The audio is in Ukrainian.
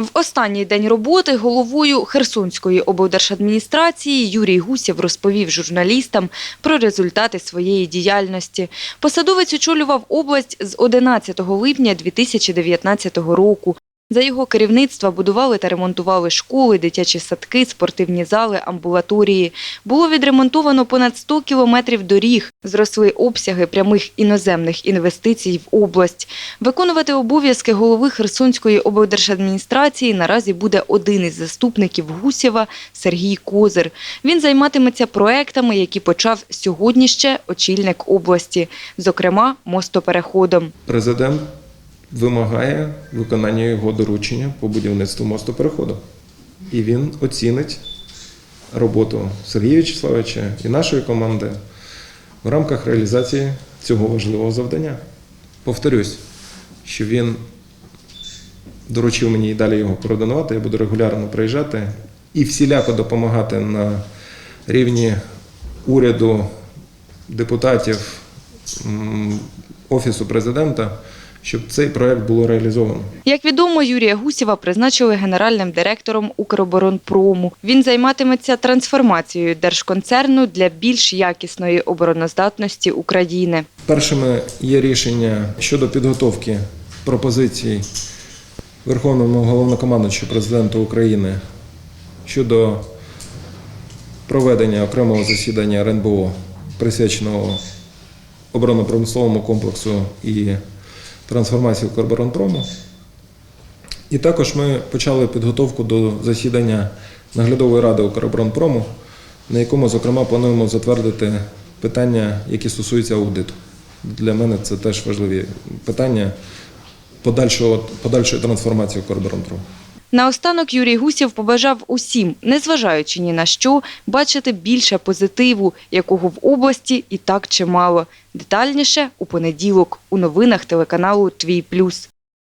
В останній день роботи головою Херсонської облдержадміністрації Юрій Гусєв розповів журналістам про результати своєї діяльності. Посадовець очолював область з 11 липня 2019 року. За його керівництва будували та ремонтували школи, дитячі садки, спортивні зали, амбулаторії. Було відремонтовано понад 100 кілометрів доріг, зросли обсяги прямих іноземних інвестицій в область. Виконувати обов'язки голови Херсонської облдержадміністрації наразі буде один із заступників Гусєва Сергій Козир. Він займатиметься проектами, які почав сьогодні ще очільник області, зокрема мостопереходом. Президент вимагає виконання його доручення по будівництву мосту переходу. І він оцінить роботу Сергія Вячеславовича і нашої команди в рамках реалізації цього важливого завдання. Повторюсь, що він доручив мені і далі його координувати. Я буду регулярно приїжджати і всіляко допомагати на рівні уряду, депутатів, офісу президента, щоб цей проект було реалізовано. Як відомо, Юрія Гусєва призначили генеральним директором Укроборонпрому. Він займатиметься трансформацією держконцерну для більш якісної обороноздатності України. Першими є рішення щодо підготовки пропозицій Верховному головнокомандуючу президента України щодо проведення окремого засідання РНБО, присвяченого оборонно-промисловому комплексу і трансформації Корборонпрому. І також ми почали підготовку до засідання наглядової ради Укроборонпрому, на якому, зокрема, плануємо затвердити питання, які стосуються аудиту. Для мене це теж важливі питання подальшого, подальшої трансформації Укроборонпрому. Наостанок Юрій Гусєв побажав усім, незважаючи ні на що, бачити більше позитиву, якого в області і так чимало. Детальніше у понеділок у новинах телеканалу Твій Плюс.